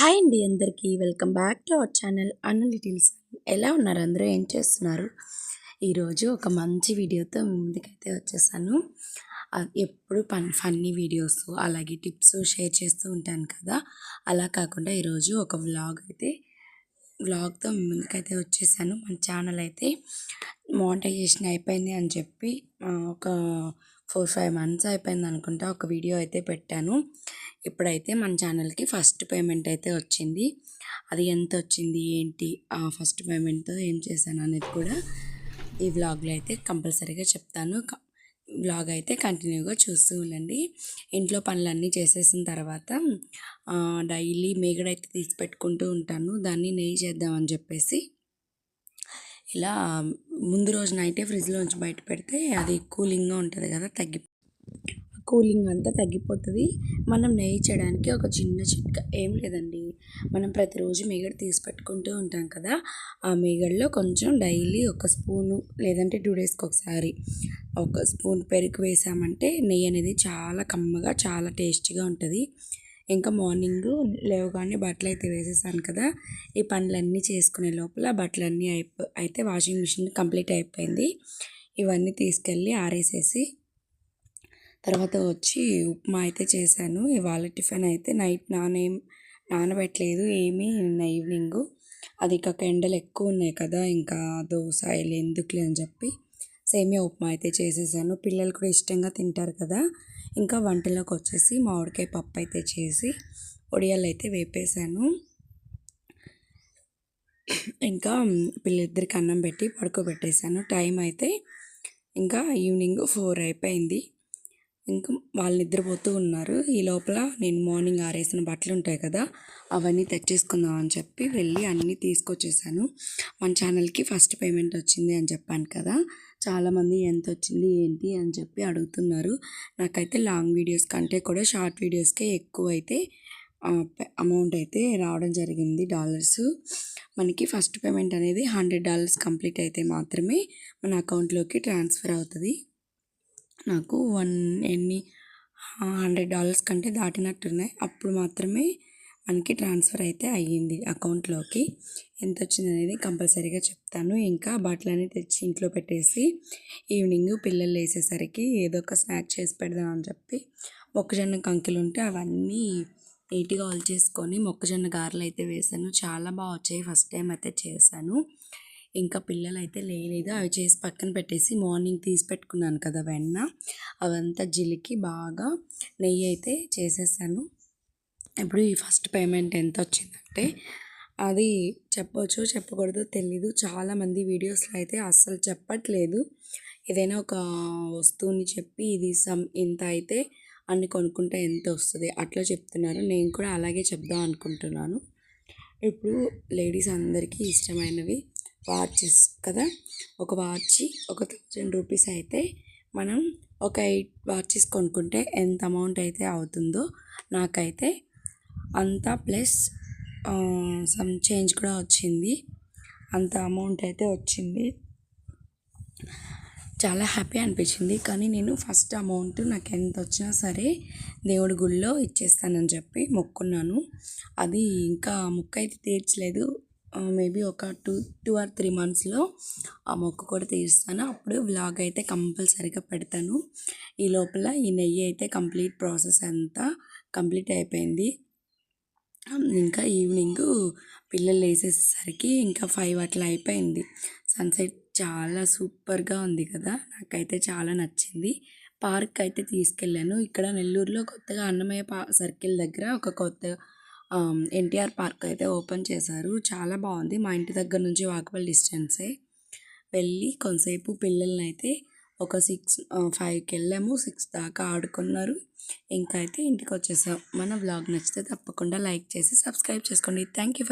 Hi అండి అందరికీ. Welcome back to our channel అన్న లిటిల్స్ ఎలా ఉన్నారు అందరూ? ఏం చేస్తున్నారు? ఈరోజు ఒక మంచి వీడియోతో ముందుకైతే వచ్చేసాను. ఎప్పుడు పన్ ఫన్నీ వీడియోస్ అలాగే టిప్స్ షేర్ చేస్తూ ఉంటాను కదా. అలా కాకుండా ఈరోజు ఒక వ్లాగ్ అయితే వ్లాగ్తో ముందుకైతే వచ్చేసాను. మన ఛానల్ అయితే మోనిటైజేషన్ అయిపోయింది అని చెప్పి ఒక ఫోర్ ఫైవ్ మంత్స్ అయిపోయింది అనుకుంటా ఒక వీడియో అయితే పెట్టాను. ఇప్పుడైతే మన ఛానల్కి ఫస్ట్ పేమెంట్ అయితే వచ్చింది. అది ఎంత వచ్చింది? ఏంటి? ఆ ఫస్ట్ పేమెంట్తో ఏం చేశాను అనేది కూడా ఈ వ్లాగ్లో అయితే కంపల్సరీగా చెప్తాను. వ్లాగ్ అయితే కంటిన్యూగా చూస్తూ ఉండండి. ఇంట్లో పనులన్నీ చేసేసిన తర్వాత డైలీ మేగడైతే తీసి పెట్టుకుంటూ ఉంటాను. దాన్ని నెయ్యి చేద్దామని చెప్పేసి. ఇలా ముందు రోజు నైటే ఫ్రిడ్జ్లోంచి బయట పెడితే అది కూలింగ్గా ఉంటుంది కదా తగ్గి కూలింగ్ అంతా తగ్గిపోతుంది. మనం నెయ్యి చేయడానికి ఒక చిన్న చిట్కా ఏం లేదండి. మనం ప్రతిరోజు మేగడ తీసి పెట్టుకుంటూ ఉంటాం కదా. ఆ మేగడలో కొంచెం డైలీ ఒక స్పూను లేదంటే టూ డేస్కి ఒకసారి ఒక స్పూన్ పెరుగు వేసామంటే నెయ్యి అనేది చాలా కమ్మగా చాలా టేస్టీగా ఉంటుంది. ఇంకా మార్నింగ్ లేవగానే బట్టలు అయితే వేసేసాను కదా. ఈ పనులన్నీ చేసుకునే లోపల బట్టలన్నీ అయిపో అయితే వాషింగ్ మిషన్ కంప్లీట్ అయిపోయింది. ఇవన్నీ తీసుకెళ్ళి ఆరేసేసి తర్వాత వచ్చి ఉప్మా అయితే చేశాను. ఇవాళ టిఫిన్ అయితే నైట్ నానేం నానబెట్టలేదు ఏమీ నిన్న ఈవినింగ్. అది కాక ఎండలు ఎక్కువ ఉన్నాయి కదా ఇంకా దోశ ఇలా ఎందుకులే అని చెప్పి సేమియా ఉప్మా అయితే చేసేసాను. పిల్లలు కూడా ఇష్టంగా తింటారు కదా. ఇంకా వంటలోకి వచ్చేసి మామిడికాయ పప్పు అయితే చేసి ఒడియాలు అయితే వేపేశాను ఇంకా పిల్లిద్దరికి అన్నం పెట్టి పడుకోబెట్టేశాను టైం అయితే ఇంకా ఈవినింగ్ ఫోర్ అయిపోయింది. ఇంకా వాళ్ళు నిద్రపోతూ ఉన్నారు. ఈ లోపల నేను మార్నింగ్ ఆరేసిన బట్టలు ఉంటాయి కదా అవన్నీ తెచ్చేసుకుందాం అని చెప్పి వెళ్ళి అన్నీ తీసుకొచ్చేసాను. మన ఛానల్కి ఫస్ట్ పేమెంట్ వచ్చింది అని చెప్పాను కదా చాలామంది ఎంత వచ్చింది ఏంటి? అని చెప్పి అడుగుతున్నారు. నాకైతే లాంగ్ వీడియోస్ కంటే కూడా షార్ట్ వీడియోస్కే ఎక్కువ అయితే అమౌంట్ అయితే రావడం జరిగింది డాలర్స్. మనకి ఫస్ట్ పేమెంట్ అనేది హండ్రెడ్ డాలర్స్ కంప్లీట్ అయితే మాత్రమే మన అకౌంట్లోకి ట్రాన్స్ఫర్ అవుతుంది. నాకు వన్ ఎన్ని హండ్రెడ్ డాలర్స్ కంటే దాటినట్టున్నాయి. అప్పుడు మాత్రమే మనకి ట్రాన్స్ఫర్ అయితే అయ్యింది అకౌంట్లోకి. ఎంత వచ్చింది అనేది కంపల్సరీగా చెప్తాను. ఇంకా బట్టలన్నీ తెచ్చి ఇంట్లో పెట్టేసి ఈవినింగ్ పిల్లలు వేసేసరికి ఏదో ఒక స్నాక్ చేసి పెడదాం అని చెప్పి మొక్కజొన్న కంకులు ఉంటే అవన్నీ నీట్గా చేసుకొని మొక్కజొన్న గారెలు అయితే వేసాను. చాలా బాగా వచ్చాయి. ఫస్ట్ టైం అయితే చేశాను. ఇంకా పిల్లలు అయితే లేలేదు. అవి చేసి పక్కన పెట్టేసి మార్నింగ్ తీసి పెట్టుకున్నాను కదా వెన్న. అవంతా జిలికి బాగా నెయ్యి అయితే చేసేసాను. ఇప్పుడు ఈ ఫస్ట్ పేమెంట్ ఎంత వచ్చిందంటే అది చెప్పవచ్చు చెప్పకూడదు తెలీదు. చాలామంది వీడియోస్లో అయితే అస్సలు చెప్పట్లేదు. ఏదైనా ఒక వస్తువుని చెప్పి ఇది సమ్ ఇంత అయితే అన్ని కొనుక్కుంటే ఎంత వస్తుంది? అట్లా చెప్తున్నారు. నేను కూడా అలాగే చెప్దాం అనుకుంటున్నాను. ఇప్పుడు లేడీస్ అందరికీ ఇష్టమైనవి వాచెస్ కదా. ఒక వాచ్ ఒక థౌజండ్ రూపీస్ అయితే మనం ఒక ఎయిట్ వాచెస్ కొనుక్కుంటే ఎంత అమౌంట్ అయితే అవుతుందో నాకైతే అంతా ప్లస్ సమ్ చేంజ్ కూడా వచ్చింది. అంత అమౌంట్ అయితే వచ్చింది. చాలా హ్యాపీ అనిపించింది. కానీ నేను ఫస్ట్ అమౌంట్ నాకు ఎంత వచ్చినా సరే దేవుడి గుళ్ళో ఇచ్చేస్తానని చెప్పి మొక్కున్నాను. అది ఇంకా మొక్క అయితే తీర్చలేదు. మేబీ ఒక టూ టూ ఆర్ త్రీ మంత్స్లో ఆ మొక్క కూడా తీరుస్తాను. అప్పుడు వ్లాగ్ అయితే కంపల్సరీగా పెడతాను. ఈ లోపల ఈ నెయ్యి అయితే కంప్లీట్ ప్రాసెస్ అంతా కంప్లీట్ అయిపోయింది. ఇంకా ఈవినింగ్ పిల్లలు వేసేసరికి ఇంకా ఫైవ్ అట్లా అయిపోయింది. సన్సెట్ చాలా సూపర్గా ఉంది కదా! నాకైతే చాలా నచ్చింది. పార్క్ అయితే తీసుకెళ్ళాను. ఇక్కడ నెల్లూరులో కొత్తగా అన్నమయ్య పా సర్కిల్ దగ్గర ఒక కొత్త ఎన్టీఆర్ పార్క్ అయితే ఓపెన్ చేశారు. చాలా బాగుంది. మా ఇంటి దగ్గర నుంచి వాకబుల్ డిస్టెన్సే. వెళ్ళి కొంతసేపు పిల్లల్ని అయితే ఒక సిక్స్ ఫైవ్కి వెళ్ళాము సిక్స్ దాకా ఆడుకున్నారు. ఇంకా అయితే ఇంటికి వచ్చేసాం మన బ్లాగ్ నచ్చితే తప్పకుండా లైక్ చేసి సబ్స్క్రైబ్ చేసుకోండి. Thank you for